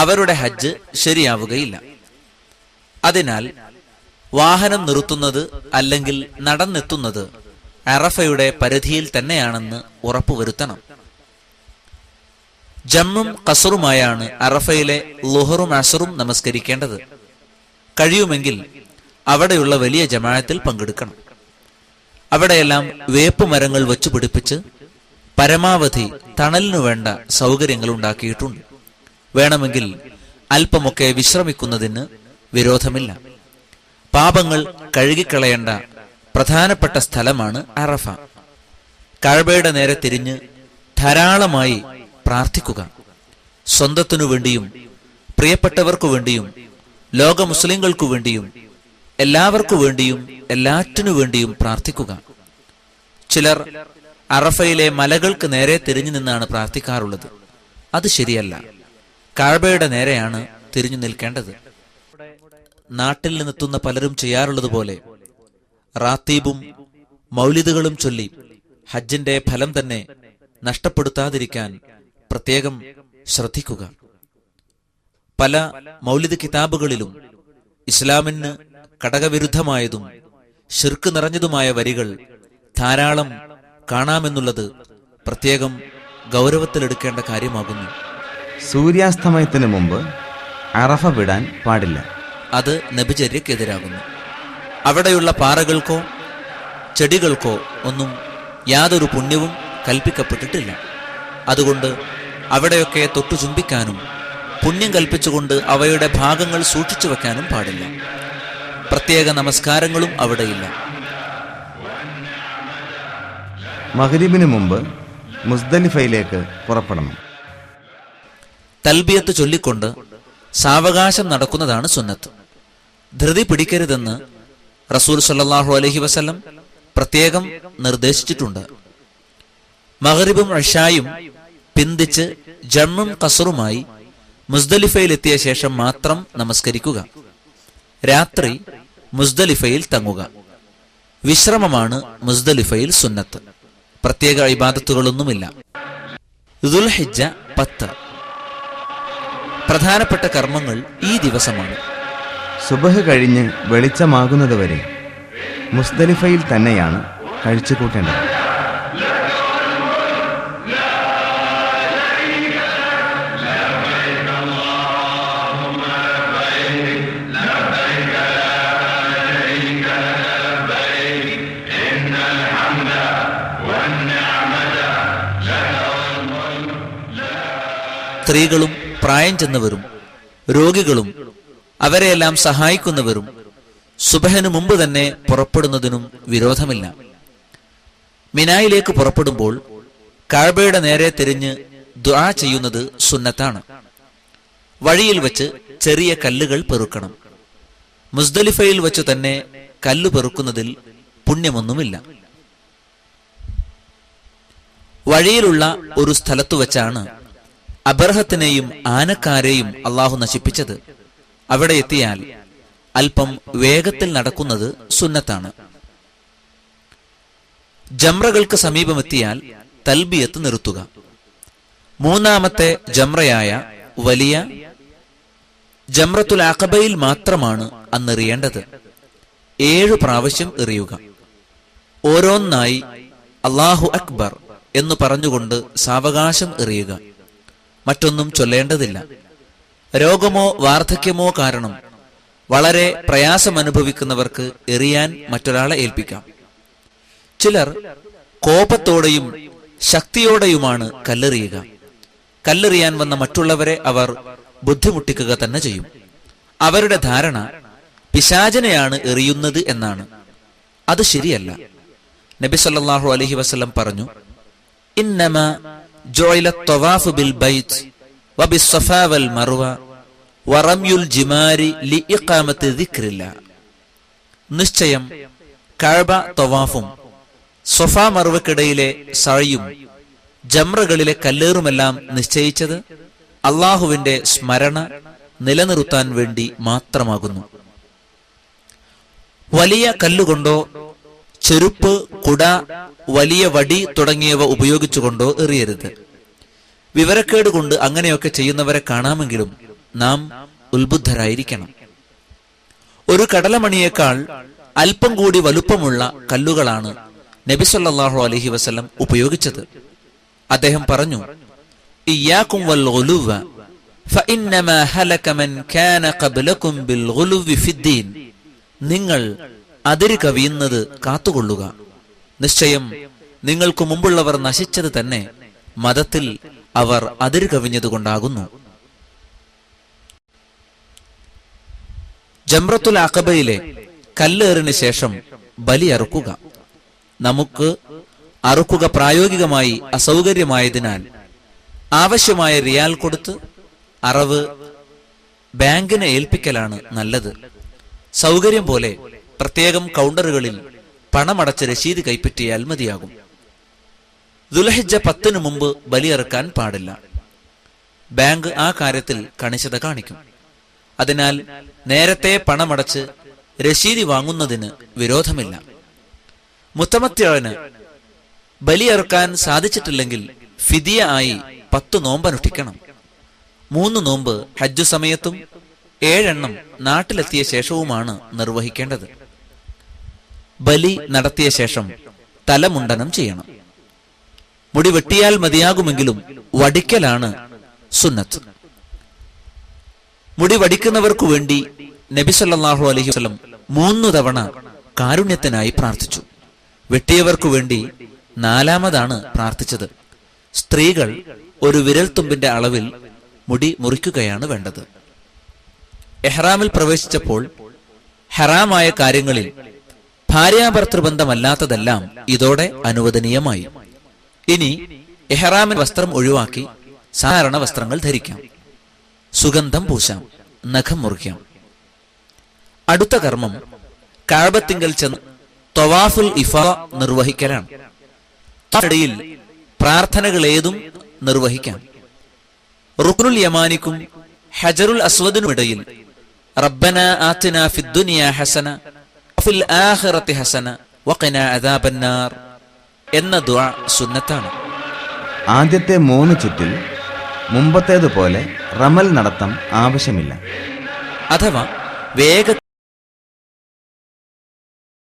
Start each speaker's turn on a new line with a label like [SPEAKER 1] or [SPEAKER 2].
[SPEAKER 1] അവരുടെ ഹജ്ജ് ശരിയാവുകയില്ല. അതിനാൽ വാഹനം നിർത്തുന്നത് അല്ലെങ്കിൽ നടന്നെത്തുന്നത് അറഫയുടെ പരിധിയിൽ തന്നെയാണെന്ന് ഉറപ്പുവരുത്തണം. ജമ്മും കസറുമായാണ് അറഫയിലെ ലുഹറും അസറും നമസ്കരിക്കേണ്ടത്. കഴിയുമെങ്കിൽ അവിടെയുള്ള വലിയ ജമാഅത്തിൽ പങ്കെടുക്കണം. അവിടെയെല്ലാം വേപ്പ് മരങ്ങൾ വച്ചുപിടിപ്പിച്ച് പരമാവധി തണലിനു വേണ്ട സൗകര്യങ്ങൾ ഉണ്ടാക്കിയിട്ടുണ്ട്. വേണമെങ്കിൽ അല്പമൊക്കെ വിശ്രമിക്കുന്നതിന് വിരോധമില്ല. പാപങ്ങൾ കഴുകിക്കളയേണ്ട പ്രധാനപ്പെട്ട സ്ഥലമാണ് അറഫ. കഴബയുടെ നേരെ തിരിഞ്ഞ് ധാരാളമായി പ്രാർത്ഥിക്കുക. സ്വന്തത്തിനു വേണ്ടിയും പ്രിയപ്പെട്ടവർക്കു വേണ്ടിയും ലോക മുസ്ലിങ്ങൾക്കു വേണ്ടിയും എല്ലാവർക്കു വേണ്ടിയും എല്ലാറ്റിനു വേണ്ടിയും പ്രാർത്ഥിക്കുക. ചിലർ അറഫയിലെ മലകൾക്ക് നേരെ തിരിഞ്ഞു നിന്നാണ് പ്രാർത്ഥിക്കാറുള്ളത്. അത് ശരിയല്ല. കാഴ്ബയുടെ നേരെയാണ് തിരിഞ്ഞു നിൽക്കേണ്ടത്. നാട്ടിൽ നിന്നെത്തുന്ന പലരും ചെയ്യാറുള്ളതുപോലെ റാത്തീബും മൗലിദുകളും ചൊല്ലി ഹജ്ജിന്റെ ഫലം തന്നെ നഷ്ടപ്പെടുത്താതിരിക്കാൻ പ്രത്യേകം ശ്രദ്ധിക്കുക. പല മൗലിദ് കിതാബുകളിലും ഇസ്ലാമിന് കടകവിരുദ്ധമായതും ശിർക്ക് നിറഞ്ഞതുമായ വരികൾ ധാരാളം കാണാമെന്നുള്ളത് പ്രത്യേകം ഗൗരവത്തിലെടുക്കേണ്ട കാര്യമാകുന്നു.
[SPEAKER 2] സൂര്യാസ്തമയത്തിന് മുമ്പ് അറഫ വിടാൻ പാടില്ല.
[SPEAKER 1] അത് നബിചര്യക്കെതിരാകുന്നു അവിടെയുള്ള പാറകൾക്കോ ചെടികൾക്കോ ഒന്നും യാതൊരു പുണ്യവും കൽപ്പിക്കപ്പെട്ടിട്ടില്ല. അതുകൊണ്ട് അവിടെയൊക്കെ തൊട്ടു ചുംബിക്കാനും പുണ്യം കൽപ്പിച്ചുകൊണ്ട് അവയുടെ ഭാഗങ്ങൾ സൂക്ഷിച്ചു വെക്കാനും പാടില്ല. പ്രത്യേക നമസ്കാരങ്ങളും അവിടെയില്ല.
[SPEAKER 2] മഹരീബിന് മുമ്പ് മുസ്ദലിഫയിലേക്ക് പുറപ്പെടണം.
[SPEAKER 1] തൽബിയത്ത് ചൊല്ലിക്കൊണ്ട് സാവകാശം നടക്കുന്നതാണ് സുന്നത്ത്. ധൃതി പിടിക്കരുതെന്ന് റസൂൽ സല്ലാഹു അലഹി വസ്ലം പ്രത്യേകം നിർദ്ദേശിച്ചിട്ടുണ്ട്. മഗ്രിബും റഷായും പിന്തിച്ച് ജമ്മും കസറുമായി മുസ്ദലിഫയിലെത്തിയ ശേഷം മാത്രം നമസ്കരിക്കുക. രാത്രി മുസ്ദലിഫയിൽ തങ്ങുക. വിശ്രമമാണ് മുസ്ദലിഫയിൽ സുന്നത്ത്. പ്രത്യേക ഇബാദത്തുകളൊന്നുമില്ല. ദുൽഹിജ്ജ പത്ത്. പ്രധാനപ്പെട്ട കർമ്മങ്ങൾ ഈ ദിവസമാണ്.
[SPEAKER 2] സുബഹ് കഴിഞ്ഞ് വെളിച്ചമാകുന്നതുവരെ മുസ്ദലിഫയിൽ തന്നെയാണ് കഴിച്ചു കൂട്ടേണ്ടത്
[SPEAKER 1] സ്ത്രീകളും പ്രായം ചെന്നവരും രോഗികളും അവരെയെല്ലാം സഹായിക്കുന്നവരും സുബഹന് മുമ്പ് തന്നെ പുറപ്പെടുന്നതിനും വിരോധമില്ല. മിനായിലേക്ക് പുറപ്പെടുമ്പോൾ കാഴ്ബയുടെ നേരെ തിരിഞ്ഞ് ദ്വാ ചെയ്യുന്നത് സുന്നത്താണ്. വഴിയിൽ വെച്ച് ചെറിയ കല്ലുകൾ പെറുക്കണം. മുസ്ദലിഫയിൽ വെച്ച് തന്നെ കല്ലു പെറുക്കുന്നതിൽ പുണ്യമൊന്നുമില്ല. വഴിയിലുള്ള ഒരു സ്ഥലത്തു വെച്ചാണ് അബർഹത്തിനെയും ആനക്കാരെയും അള്ളാഹു നശിപ്പിച്ചത്. അവിടെ എത്തിയാൽ അല്പം വേഗത്തിൽ നടക്കുന്നത് സുന്നത്താണ്. ജംറകൾക്ക് സമീപമെത്തിയാൽ തൽബിയത്ത് നിർത്തുക. മൂന്നാമത്തെ ജംറയായ വലിയ ജംറത്തുൽ അഖബയിൽ മാത്രമാണ് അന്നെറിയേണ്ടത് ഏഴു പ്രാവശ്യം എറിയുക. ഓരോന്നായി അള്ളാഹു അക്ബർ എന്ന് പറഞ്ഞുകൊണ്ട് സാവകാശം എറിയുക. മറ്റൊന്നും ചൊല്ലേണ്ടതില്ല. രോഗമോ വാർദ്ധക്യമോ കാരണം വളരെ പ്രയാസം അനുഭവിക്കുന്നവർക്ക് എറിയാൻ മറ്റൊരാളെ ഏൽപ്പിക്കാം. ചിലർ കോപത്തോടെയും ശക്തിയോടെയുമാണ് കല്ലെറിയുക. കല്ലെറിയാൻ വന്ന മറ്റുള്ളവരെ അവർ ബുദ്ധിമുട്ടിക്കുക തന്നെ ചെയ്യും. അവരുടെ ധാരണ പിശാചനെയാണ് എറിയുന്നത് എന്നാണ്. അത് ശരിയല്ല. നബി സല്ലല്ലാഹു അലൈഹി വസല്ലം പറഞ്ഞു ഇന്നമ ത്വവാഫു ബിൽ വറമ്യുൽ ജിമാരി നിശ്ചയം കഅബ ത്വവാഫും സൊഫാ മർവക്കിടയിലെ സഴയും ജമ്രകളിലെ കല്ലേറുമെല്ലാം നിശ്ചയിച്ചത് അള്ളാഹുവിന്റെ സ്മരണ നിലനിർത്താൻ വേണ്ടി മാത്രമാകുന്നു. വലിയ കല്ലുകൊണ്ടോ ചെരുപ്പ് കുട വലിയ വടി തുടങ്ങിയവ ഉപയോഗിച്ചുകൊണ്ടോ എറിയരുത്. വിവരക്കേട് കൊണ്ട് അങ്ങനെയൊക്കെ ചെയ്യുന്നവരെ കാണാമെങ്കിലും നാം ഉത്ബുദ്ധരായിരിക്കണം. ഒരു കടലമണിയേക്കാൾ അല്പം കൂടി വലുപ്പമുള്ള കല്ലുകളാണ് നബിസൊല്ലാഹു അലഹി വസ്ലം ഉപയോഗിച്ചത്. അദ്ദേഹം പറഞ്ഞു നിങ്ങൾ അതിര് കവിയുന്നത് കാത്തുകൊള്ളുക. നിശ്ചയം നിങ്ങൾക്ക് മുമ്പുള്ളവർ നശിച്ചത് തന്നെ മതത്തിൽ അവർ അതിര് കവിഞ്ഞതുകൊണ്ടാകുന്നു ജംറത്തുൽ അഖബയിലെ കല്ലേറിന് ശേഷം ബലി അറുക്കുക. നമുക്ക് അറുക്കുക പ്രായോഗികമായി അസൗകര്യമായതിനാൽ ആവശ്യമായ റിയാൽ കൊടുത്ത് അറവ് ബാങ്കിനെ ഏൽപ്പിക്കലാണ് നല്ലത്. സൗകര്യം പോലെ പ്രത്യേകം കൗണ്ടറുകളിൽ പണമടച്ച് രശീത് കൈപ്പറ്റിയാൽ മതിയാകും ദുലഹിജ പത്തിനു മുമ്പ് ബലിയിറക്കാൻ പാടില്ല. ബാങ്ക് ആ കാര്യത്തിൽ കണിശത കാണിക്കും. അതിനാൽ നേരത്തെ പണമടച്ച് രശീതി വാങ്ങുന്നതിന് വിരോധമില്ല. മുത്തമത്യവന് ബലിയിറക്കാൻ സാധിച്ചിട്ടില്ലെങ്കിൽ ഫിദിയ ആയി പത്ത് നോമ്പനുഷ്ഠിക്കണം. മൂന്ന് നോമ്പ് ഹജ്ജു സമയത്തും ഏഴെണ്ണം നാട്ടിലെത്തിയ ശേഷവുമാണ് നിർവഹിക്കേണ്ടത്. ബലി നടത്തിയ ശേഷം തലമുണ്ടനം ചെയ്യണം. മുടി വെട്ടിയാൽ മതിയാകുമെങ്കിലും വടിക്കലാണ് സുന്നത്ത്. മുടി വടിക്കുന്നവർക്കു വേണ്ടി നബി സല്ലല്ലാഹു അലൈഹി വസല്ലം മൂന്നു തവണ കാരുണ്യത്തിനായി പ്രാർത്ഥിച്ചു. വെട്ടിയവർക്കു വേണ്ടി നാലാമതാണ് പ്രാർത്ഥിച്ചത്. സ്ത്രീകൾ ഒരു വിരൽത്തുമ്പിന്റെ അളവിൽ മുടി മുറിക്കുകയാണ് വേണ്ടത്. എഹ്റാമിൽ പ്രവേശിച്ചപ്പോൾ ഹറാമായ കാര്യങ്ങളിൽ ഭാര്യാഭർത്തൃബന്ധമല്ലാത്തതെല്ലാം ഇതോടെ അനുവദനീയമായി. ഇനി എഹ്റാമിൻ വസ്ത്രം ഒഴിവാക്കി സാധാരണ വസ്ത്രങ്ങൾ ധരിക്കാം. സുഗന്ധം പൂശാം നഖം മുറിക്കാം. അടുത്ത കർമ്മം കാഴ്ബത്തിങ്കൽ ചെന്ന് തൊവാഫുൽ ഇഫ നിർവഹിക്കലാണ്. ഇടയിൽ പ്രാർത്ഥനകൾ ഏതും നിർവഹിക്കാം. റുക്നുൽ യമാനിക്കും ഹജറുൽ അസ്വദിനുമിടയിൽ റബ്ബന ആത്തിന ഫിദ്ദുനിയ ഹസന ഹസന എന്ന ദുആ സുന്നത്താണ്.
[SPEAKER 2] ആദ്യത്തെ മൂന്ന് ചുറ്റിൽ മുമ്പത്തേതുപോലെ റമൽ നടത്തം ആവശ്യമില്ല.
[SPEAKER 1] അഥവാ വേഗ